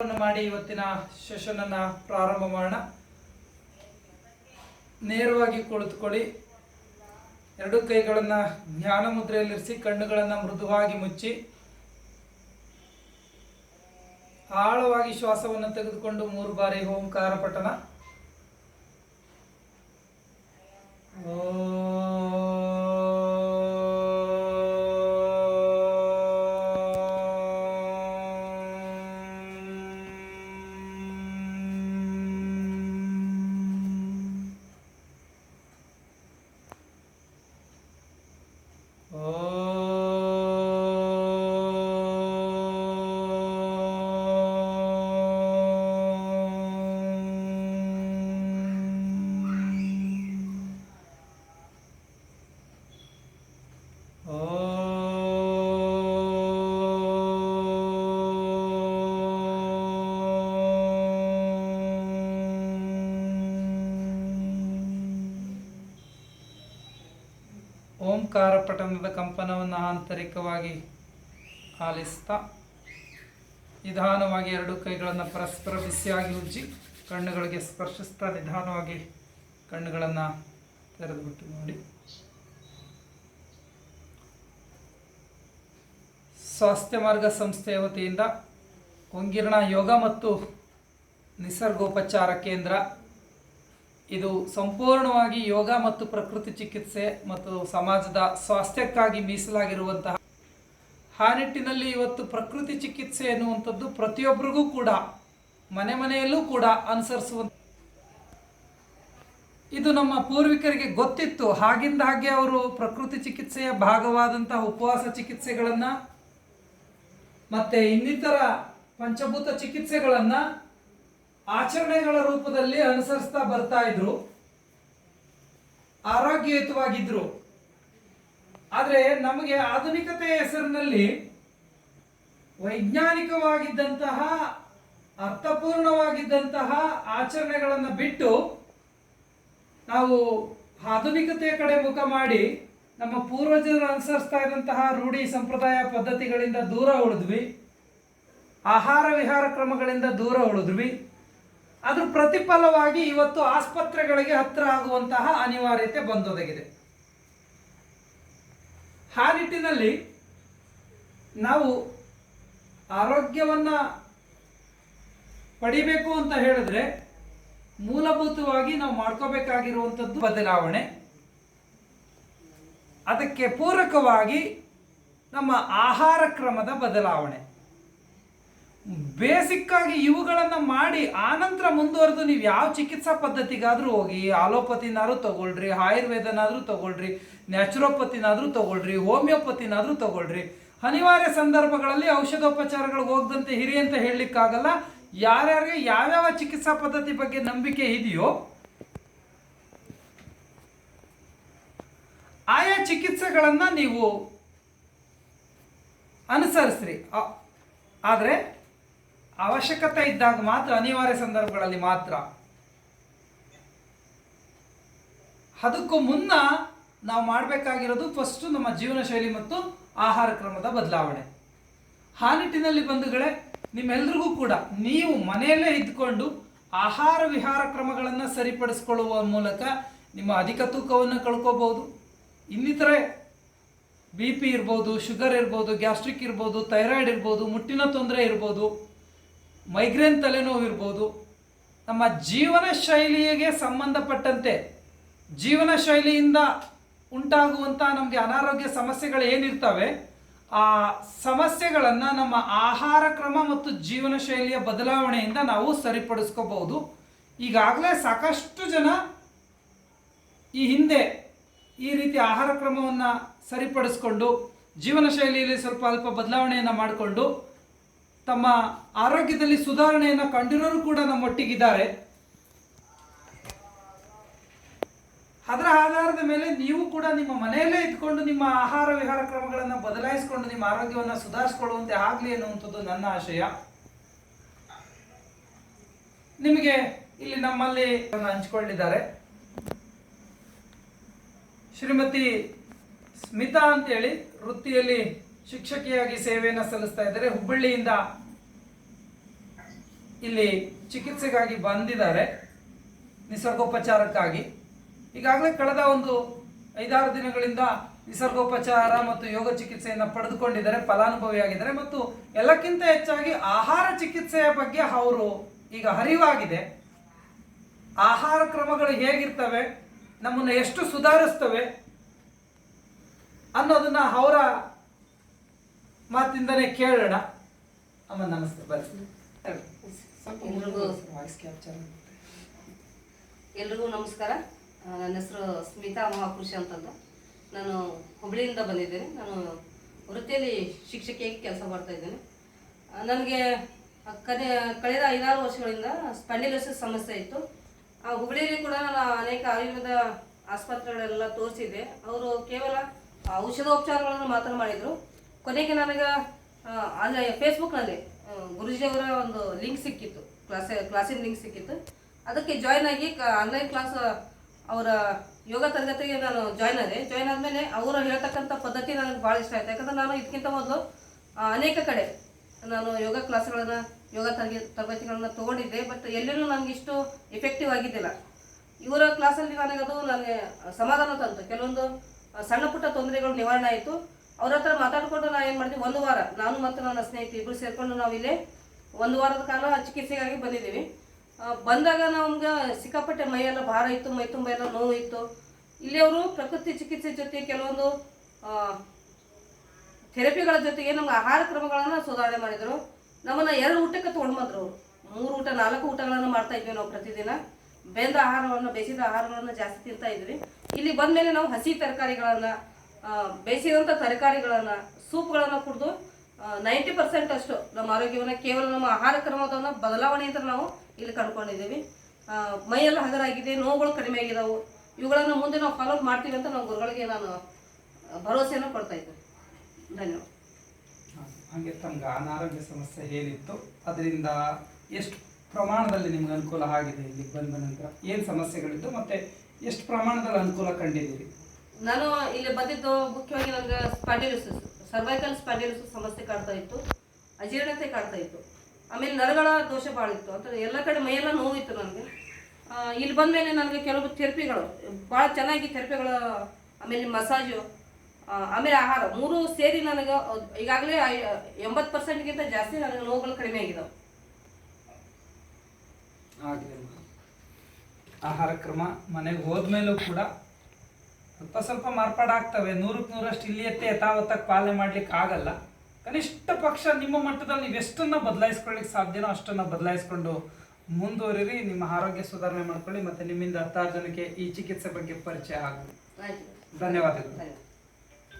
ಮಾಡಿ ಇವತ್ತಿನ ಸೆಷನ್ ಅನ್ನ ಪ್ರಾರಂಭ ಮಾಡೋಣ. ನೇರವಾಗಿ ಕುಳಿತುಕೊಳ್ಳಿ. ಎರಡು ಕೈಗಳನ್ನ ಜ್ಞಾನ ಮುದ್ರೆಯಲ್ಲಿರಿಸಿ ಕಣ್ಣುಗಳನ್ನ ಮೃದುವಾಗಿ ಮುಚ್ಚಿ. ಆಳವಾಗಿ ಶ್ವಾಸವನ್ನು ತೆಗೆದುಕೊಂಡು ಮೂರು ಬಾರಿ ಓಂಕಾರ ಪಠಣ. ಓಂಕಾರ ಪಠನದ ಕಂಪನವನ್ನು ಆಂತರಿಕವಾಗಿ ಆಲಿಸ್ತಾ, ನಿಧಾನವಾಗಿ ಎರಡು ಕೈಗಳನ್ನು ಪರಸ್ಪರ ಬಿಸಿಯಾಗಿ ಉಜ್ಜಿ ಕಣ್ಣುಗಳಿಗೆ ಸ್ಪರ್ಶಿಸ್ತಾ ನಿಧಾನವಾಗಿ ಕಣ್ಣುಗಳನ್ನು ತೆರೆದುಬಿಟ್ಟು ನೋಡಿ. ಸ್ವಾಸ್ಥ್ಯ ಮಾರ್ಗ ಸಂಸ್ಥೆಯ ವತಿಯಿಂದ ಹೊಂಗಿರಣ ಯೋಗ ಮತ್ತು ನಿಸರ್ಗೋಪಚಾರ ಕೇಂದ್ರ ಇದು ಸಂಪೂರ್ಣವಾಗಿ ಯೋಗ ಮತ್ತು ಪ್ರಕೃತಿ ಚಿಕಿತ್ಸೆ ಮತ್ತು ಸಮಾಜದ ಸ್ವಾಸ್ಥ್ಯಕ್ಕಾಗಿ ಮೀಸಲಾಗಿರುವಂತಹ ಆ ನಿಟ್ಟಿನಲ್ಲಿ ಇವತ್ತು ಪ್ರಕೃತಿ ಚಿಕಿತ್ಸೆ ಎನ್ನುವಂಥದ್ದು ಪ್ರತಿಯೊಬ್ಬರಿಗೂ ಕೂಡ, ಮನೆ ಮನೆಯಲ್ಲೂ ಕೂಡ ಅನುಸರಿಸುವ ಇದು ನಮ್ಮ ಪೂರ್ವಿಕರಿಗೆ ಗೊತ್ತಿತ್ತು. ಹಾಗಿಂದ ಹಾಗೆ ಅವರು ಪ್ರಕೃತಿ ಚಿಕಿತ್ಸೆಯ ಭಾಗವಾದಂತಹ ಉಪವಾಸ ಚಿಕಿತ್ಸೆಗಳನ್ನ ಮತ್ತೆ ಇನ್ನಿತರ ಪಂಚಭೂತ ಚಿಕಿತ್ಸೆಗಳನ್ನ ಆಚರಣೆಗಳ ರೂಪದಲ್ಲಿ ಅನುಸರಿಸ್ತಾ ಬರ್ತಾ ಇದ್ರು. ಆರೋಗ್ಯಯುತವಾಗಿದ್ರು. ಆದರೆ ನಮಗೆ ಆಧುನಿಕತೆಯ ಹೆಸರಿನಲ್ಲಿ ವೈಜ್ಞಾನಿಕವಾಗಿದ್ದಂತಹ, ಅರ್ಥಪೂರ್ಣವಾಗಿದ್ದಂತಹ ಆಚರಣೆಗಳನ್ನು ಬಿಟ್ಟು ನಾವು ಆಧುನಿಕತೆಯ ಕಡೆ ಮುಖ ಮಾಡಿ ನಮ್ಮ ಪೂರ್ವಜರು ಅನುಸರಿಸ್ತಾ ಇದ್ದಂತಹ ರೂಢಿ ಸಂಪ್ರದಾಯ ಪದ್ಧತಿಗಳಿಂದ ದೂರ ಉಳಿದ್ವಿ. ಆಹಾರ ವಿಹಾರ ಕ್ರಮಗಳಿಂದ ದೂರ ಉಳಿದ್ವಿ. ಅದ್ರ ಪ್ರತಿಫಲವಾಗಿ ಇವತ್ತು ಆಸ್ಪತ್ರೆಗಳಿಗೆ ಹತ್ತಿರ ಆಗುವಂತಹ ಅನಿವಾರ್ಯತೆ ಬಂದೊದಗಿದೆ. ಆ ನಿಟ್ಟಿನಲ್ಲಿ ನಾವು ಆರೋಗ್ಯವನ್ನ ಪಡಿಬೇಕು ಅಂತ ಹೇಳಿದ್ರೆ ಮೂಲಭೂತವಾಗಿ ನಾವು ಮಾಡ್ಕೋಬೇಕಾಗಿರುವಂಥದ್ದು ಬದಲಾವಣೆ. ಅದಕ್ಕೆ ಪೂರಕವಾಗಿ ನಮ್ಮ ಆಹಾರ ಕ್ರಮದ ಬದಲಾವಣೆ. ಬೇಸಿಕ್ ಆಗಿ ಇವುಗಳನ್ನು ಮಾಡಿ ಆನಂತರ ಮುಂದುವರೆದು ನೀವು ಯಾವ ಚಿಕಿತ್ಸಾ ಪದ್ಧತಿಗಾದ್ರೂ ಹೋಗಿ ಆಲೋಪತಿನಾದ್ರೂ ತಗೊಳ್ರಿ, ಆಯುರ್ವೇದನಾದ್ರೂ ತಗೊಳ್ರಿ, ನ್ಯಾಚುರೋಪತಿನಾದ್ರೂ ತಗೊಳ್ರಿ, ಹೋಮಿಯೋಪತಿನಾದ್ರೂ ತಗೊಳ್ರಿ. ಅನಿವಾರ್ಯ ಸಂದರ್ಭಗಳಲ್ಲಿ ಔಷಧೋಪಚಾರಗಳಿಗೆ ಹೋಗದಂತೆ ಹಿರಿ ಅಂತ ಹೇಳಲಿಕ್ಕಾಗಲ್ಲ. ಯಾರ್ಯಾರಿಗೆ ಯಾವ್ಯಾವ ಚಿಕಿತ್ಸಾ ಪದ್ಧತಿ ಬಗ್ಗೆ ನಂಬಿಕೆ ಇದೆಯೋ, ಆಯಾ ಚಿಕಿತ್ಸೆಗಳನ್ನು ನೀವು ಅನುಸರಿಸ್ರಿ. ಆದರೆ ಅವಶ್ಯಕತೆ ಇದ್ದಾಗ ಮಾತ್ರ, ಅನಿವಾರ್ಯ ಸಂದರ್ಭಗಳಲ್ಲಿ ಮಾತ್ರ. ಅದಕ್ಕೂ ಮುನ್ನ ನಾವು ಮಾಡಬೇಕಾಗಿರೋದು ಫಸ್ಟು ನಮ್ಮ ಜೀವನ ಶೈಲಿ ಮತ್ತು ಆಹಾರ ಕ್ರಮದ ಬದಲಾವಣೆ. ಆ ನಿಟ್ಟಿನಲ್ಲಿ ಬಂಧುಗಳೇ, ನಿಮ್ಮೆಲ್ರಿಗೂ ಕೂಡ ನೀವು ಮನೆಯಲ್ಲೇ ಇದ್ಕೊಂಡು ಆಹಾರ ವಿಹಾರ ಕ್ರಮಗಳನ್ನು ಸರಿಪಡಿಸ್ಕೊಳ್ಳುವ ಮೂಲಕ ನಿಮ್ಮ ಅಧಿಕ ತೂಕವನ್ನು ಕಳ್ಕೋಬಹುದು. ಇನ್ನಿತರೆ ಬಿ ಪಿ ಇರ್ಬೋದು ಶುಗರ್ ಇರ್ಬೋದು ಗ್ಯಾಸ್ಟ್ರಿಕ್ ಇರ್ಬೋದು ಥೈರಾಯ್ಡ್ ಇರ್ಬೋದು, ಮುಟ್ಟಿನ ತೊಂದರೆ ಇರ್ಬೋದು. ಮೈಗ್ರೇನ್ ತಲೆನೋವು ಇರ್ಬೋದು, ನಮ್ಮ ಜೀವನ ಶೈಲಿಗೆ ಸಂಬಂಧಪಟ್ಟಂತೆ ಜೀವನ ಶೈಲಿಯಿಂದ ಉಂಟಾಗುವಂಥ ನಮಗೆ ಅನಾರೋಗ್ಯ ಸಮಸ್ಯೆಗಳು ಏನಿರ್ತವೆ, ಆ ಸಮಸ್ಯೆಗಳನ್ನು ನಮ್ಮ ಆಹಾರ ಕ್ರಮ ಮತ್ತು ಜೀವನ ಶೈಲಿಯ ಬದಲಾವಣೆಯಿಂದ ನಾವು ಸರಿಪಡಿಸ್ಕೋಬಹುದು. ಈಗಾಗಲೇ ಸಾಕಷ್ಟು ಜನ ಈ ಹಿಂದೆ ಈ ರೀತಿ ಆಹಾರ ಕ್ರಮವನ್ನು ಸರಿಪಡಿಸ್ಕೊಂಡು, ಜೀವನ ಶೈಲಿಯಲ್ಲಿ ಸ್ವಲ್ಪ ಅಲ್ಪ ಬದಲಾವಣೆಯನ್ನು ಮಾಡಿಕೊಂಡು ತಮ್ಮ ಆರೋಗ್ಯದಲ್ಲಿ ಸುಧಾರಣೆಯನ್ನು ಕಂಡಿರೋರು ಕೂಡ ನಮ್ಮೊಟ್ಟಿಗಿದ್ದಾರೆ ಅದರ ಆಧಾರದ ಮೇಲೆ ನೀವು ಕೂಡ ನಿಮ್ಮ ಮನೆಯಲ್ಲೇ ಇದ್ಕೊಂಡು ನಿಮ್ಮ ಆಹಾರ ವಿಹಾರ ಕ್ರಮಗಳನ್ನು ಬದಲಾಯಿಸಿಕೊಂಡು ನಿಮ್ಮ ಆರೋಗ್ಯವನ್ನು ಸುಧಾರಿಸಿಕೊಳ್ಳುವಂತೆ ಆಗಲಿ ಅನ್ನುವಂಥದ್ದು ನನ್ನ ಆಶಯ. ನಿಮಗೆ ಇಲ್ಲಿ ನಮ್ಮಲ್ಲಿ ಹಂಚಿಕೊಂಡಿದ್ದಾರೆ ಶ್ರೀಮತಿ ಸ್ಮಿತಾ ಅಂತೇಳಿ ವೃತ್ತಿಯಲ್ಲಿ ಶಿಕ್ಷಕಿಯಾಗಿ ಸೇವೆಯನ್ನು ಸಲ್ಲಿಸ್ತಾ ಇದ್ದಾರೆ. ಹುಬ್ಬಳ್ಳಿಯಿಂದ ಇಲ್ಲಿ ಚಿಕಿತ್ಸೆಗಾಗಿ ಬಂದಿದ್ದಾರೆ. ನಿಸರ್ಗೋಪಚಾರಕ್ಕಾಗಿ. ಈಗಾಗಲೇ ಕಳೆದ ಒಂದು ಐದಾರು ದಿನಗಳಿಂದ ನಿಸರ್ಗೋಪಚಾರ ಮತ್ತು ಯೋಗ ಚಿಕಿತ್ಸೆಯನ್ನು ಪಡೆದುಕೊಂಡಿದ್ದಾರೆ. ಫಲಾನುಭವಿಯಾಗಿದ್ದಾರೆ. ಮತ್ತು ಎಲ್ಲಕ್ಕಿಂತ ಹೆಚ್ಚಾಗಿ ಆಹಾರ ಚಿಕಿತ್ಸೆಯ ಬಗ್ಗೆ ಅವರು ಈಗ ಅರಿವಾಗಿದೆ. ಆಹಾರ ಕ್ರಮಗಳು ಹೇಗಿರ್ತವೆ, ನಮ್ಮನ್ನು ಎಷ್ಟು ಸುಧಾರಿಸ್ತವೆ ಅನ್ನೋದನ್ನ ಅವರ ಮಾತಿಂದನೇ ಕೇಳೋಣ. ಅಮ್ಮ ನಮಸ್ತೆ ಬರ್ತೀನಿ ಎಲ್ರಿಗೂ- ನಮಸ್ಕಾರ. ನನ್ನ ಹೆಸರು ಸ್ಮಿತಾ ಮಹಾಪುರುಷ ಅಂತಂದು. ನಾನು ಹುಬ್ಳಿಯಿಂದ ಬಂದಿದ್ದೇನೆ. ನಾನು ವೃತ್ತಿಯಲ್ಲಿ ಶಿಕ್ಷಕಿಯಾಗಿ ಕೆಲಸ ಮಾಡ್ತಾ ಇದ್ದೇನೆ. ನನಗೆ ಕಡೆ ಕಳೆದ ಐದಾರು ವರ್ಷಗಳಿಂದ ಸ್ಪಂಡಿಲೋಸಿಸ್ ಸಮಸ್ಯೆ ಇತ್ತು. ಆ, ಹುಬ್ಳಿಯಲ್ಲಿ ಕೂಡ ನಾನು ಅನೇಕ ಆಯುರ್ವೇದ ಆಸ್ಪತ್ರೆಗಳೆಲ್ಲ ತೋರಿಸಿದ್ದೆ ಅವರು ಕೇವಲ ಔಷಧೋಪಚಾರಗಳನ್ನು ಮಾತ್ರ ಮಾಡಿದರು. ಕೊನೆಗೆ ನನಗೆ ಅಂದರೆ ಫೇಸ್ಬುಕ್ನಲ್ಲಿ ಗುರುಜಿಯವರ ಒಂದು ಲಿಂಕ್ ಸಿಕ್ಕಿತ್ತು. ಕ್ಲಾಸ್, ಕ್ಲಾಸಿನ ಲಿಂಕ್ ಸಿಕ್ಕಿತ್ತು. ಅದಕ್ಕೆ ಜಾಯ್ನ್ ಆಗಿ ಆನ್ಲೈನ್ ಕ್ಲಾಸ್ ಅವರ ಯೋಗ ತರಗತಿಗೆ ನಾನು ಜಾಯ್ನ್ ಆದೆ. ಜಾಯ್ನ್ ಆದಮೇಲೆ ಅವರು ಹೇಳ್ತಕ್ಕಂಥ ಪದ್ಧತಿ ನನಗೆ ಭಾಳ ಇಷ್ಟ ಆಯಿತು. ಯಾಕಂದ್ರೆ ನಾನು ಇದಕ್ಕಿಂತ ಮೊದಲು ಅನೇಕ ಕಡೆ ನಾನು ಯೋಗ ಕ್ಲಾಸ್ಗಳನ್ನು, ಯೋಗ ತರಗ, ತರಗತಿಗಳನ್ನು ತೊಗೊಂಡಿದ್ದೆ. ಬಟ್ ಎಲ್ಲೆಲ್ಲೂ ನನಗೆ ಇಷ್ಟು ಎಫೆಕ್ಟಿವ್ ಆಗಿದ್ದಿಲ್ಲ. ಇವರ ಕ್ಲಾಸಲ್ಲಿ ನನಗೆ ಅದು ನನಗೆ ಸಮಾಧಾನ ತಂತು. ಕೆಲವೊಂದು ಸಣ್ಣ ಪುಟ್ಟ ತೊಂದರೆಗಳು ನಿವಾರಣೆ ಆಯಿತು. ಅವ್ರ ಹತ್ರ ಮಾತಾಡಿಕೊಂಡು ನಾನು ಏನು ಮಾಡಿದ್ವಿ ಒಂದು ವಾರ. ನಾನು ಮತ್ತು ನನ್ನ ಸ್ನೇಹಿತ ಇಬ್ಬರು ಸೇರಿಕೊಂಡು ನಾವಿಲ್ಲಿ ಒಂದು ವಾರದ ಕಾಲ ಚಿಕಿತ್ಸೆಗಾಗಿ ಬಂದಿದ್ದೀವಿ. ಬಂದಾಗ ನಮ್ಗೆ ಸಿಕ್ಕಾಪಟ್ಟೆ ಮೈಯೆಲ್ಲ ಭಾರ ಇತ್ತು, ಮೈ ತುಂಬ ಎಲ್ಲ ನೋವು ಇತ್ತು. ಇಲ್ಲಿ ಅವರು ಪ್ರಕೃತಿ ಚಿಕಿತ್ಸೆ ಜೊತೆ ಕೆಲವೊಂದು ಥೆರಪಿಗಳ ಜೊತೆಗೆ ನಮ್ಗೆ ಆಹಾರ ಕ್ರಮಗಳನ್ನು ಸುಧಾರಣೆ ಮಾಡಿದರು. ನಮ್ಮನ್ನು ಎರಡು ಊಟಕ್ಕೆ ತೊಗೊಂಡು ಬಂದರು ಮೂರು ಊಟ, ನಾಲ್ಕು ಊಟಗಳನ್ನು ಮಾಡ್ತಾ ಇದ್ವಿ ನಾವು ಪ್ರತಿದಿನ. ಬೆಂದ ಆಹಾರವನ್ನು, ಬೇಸಿದ ಆಹಾರಗಳನ್ನು ಜಾಸ್ತಿ ತಿಂತಾ ಇದ್ವಿ. ಇಲ್ಲಿ ಬಂದಮೇಲೆ ನಾವು ಹಸಿ ತರಕಾರಿಗಳನ್ನು ಬೇಯಿಸಿದಂಥ ತರಕಾರಿಗಳನ್ನು, ಸೂಪ್ಗಳನ್ನು ಕುಡಿದು ನೈಂಟಿ ಪರ್ಸೆಂಟ್ ಅಷ್ಟು ನಮ್ಮ ಆರೋಗ್ಯವನ್ನು, ಕೇವಲ ನಮ್ಮ ಆಹಾರ ಕ್ರಮದವನ್ನು ಬದಲಾವಣೆ ಅಂತ ನಾವು ಇಲ್ಲಿ ಕಂಡುಕೊಂಡಿದ್ದೀವಿ. ಮೈಯೆಲ್ಲ ಹಗರಾಗಿದೆ, ನೋವುಗಳು ಕಡಿಮೆ ಆಗಿದ್ದಾವೆ ಇವುಗಳನ್ನು ಮುಂದೆ ನಾವು ಫಾಲೋ ಮಾಡ್ತೀವಿ ಅಂತ ನಾವು ಗುರುಗಳಿಗೆ ನಾನು ಭರವಸೆಯನ್ನು ಕೊಡ್ತಾ ಇದ್ದೆ ಧನ್ಯವಾದ. ಹಾಗೆ ತಮ್ಗೆ ಅನಾರೋಗ್ಯ ಸಮಸ್ಯೆ ಏನಿತ್ತು ಅದರಿಂದ ಎಷ್ಟು ಪ್ರಮಾಣದಲ್ಲಿ ನಿಮ್ಗೆ ಅನುಕೂಲ ಆಗಿದೆ ಇಲ್ಲಿಗೆ ಬಂದ ನಂತರ? ಏನು ಸಮಸ್ಯೆಗಳಿದ್ದು ಮತ್ತೆ ಎಷ್ಟು ಪ್ರಮಾಣದಲ್ಲಿ ಅನುಕೂಲ ಕಂಡಿದ್ದೀರಿ? ನಾನು ಇಲ್ಲಿ ಬಂದಿದ್ದು ಮುಖ್ಯವಾಗಿ ನನಗೆ ಸ್ಪಾಂಡಿಲಿಸಿಸ್ ಸರ್ವೈಕಲ್ ಸ್ಪಾಂಡಿಲಿಸಿಸ್ ಸಮಸ್ಯೆ ಕಾಡ್ತಾ ಇತ್ತು, ಅಜೀರ್ಣತೆ ಕಾಡ್ತಾ ಇತ್ತು. ಆಮೇಲೆ ನರಗಳ ದೋಷ ಭಾಳ ಇತ್ತು. ಅಂತ ಎಲ್ಲ ಕಡೆ ಮೈಯೆಲ್ಲ ನೋವಿತ್ತು ನನಗೆ. ಇಲ್ಲಿ ಬಂದ ಮೇಲೆ ನನಗೆ ಕೆಲವು ಥೆರಪಿಗಳು ಭಾಳ ಚೆನ್ನಾಗಿ ಥೆರಪಿಗಳು ಆಮೇಲೆ ಮಸಾಜು ಆಮೇಲೆ ಆಹಾರ, ಮೂರು ಸೇರಿ ನನಗೆ ಈಗಾಗಲೇ ಎಂಬತ್ತು ಪರ್ಸೆಂಟ್ಗಿಂತ ಜಾಸ್ತಿ ನನಗೆ ನೋವುಗಳು ಕಡಿಮೆ ಆಗಿದಾವೆ. ಆಗಿದೆ ಆಹಾರ ಕ್ರಮ ಮನೆಗೆ ಹೋದ್ಮೇಲೂ ಕೂಡ ಸ್ವಲ್ಪ ಸ್ವಲ್ಪ ಮಾರ್ಪಾಡಾಗ್ತವೆ ನೂರಕ್ಕೆ ನೂರಷ್ಟು ಇಲ್ಲಿಯತ್ತೆ ಯಥಾವತ್ತಾಗಿ ಪಾಲನೆ ಮಾಡ್ಲಿಕ್ಕೆ ಆಗಲ್ಲ. ಕನಿಷ್ಠ ಪಕ್ಷ ನಿಮ್ಮ ಮಟ್ಟದಲ್ಲಿ ನೀವು ಎಷ್ಟನ್ನ ಬದಲಾಯಿಸ್ಕೊಳ್ಳಿಕ್ಕೆ ಸಾಧ್ಯನೋ ಅಷ್ಟನ್ನ ಬದಲಾಯಿಸ್ಕೊಂಡು ಮುಂದುವರಿರಿ. ನಿಮ್ಮ ಆರೋಗ್ಯ ಸುಧಾರಣೆ ಮಾಡ್ಕೊಳ್ಳಿ ಮತ್ತೆ ನಿಮ್ಮಿಂದ ಹತ್ತಾರು ಜನಕ್ಕೆ ಈ ಚಿಕಿತ್ಸೆ ಬಗ್ಗೆ ಪರಿಚಯ ಆಗಲಿ. ಧನ್ಯವಾದಗಳು. ಧನ್ಯವಾದ.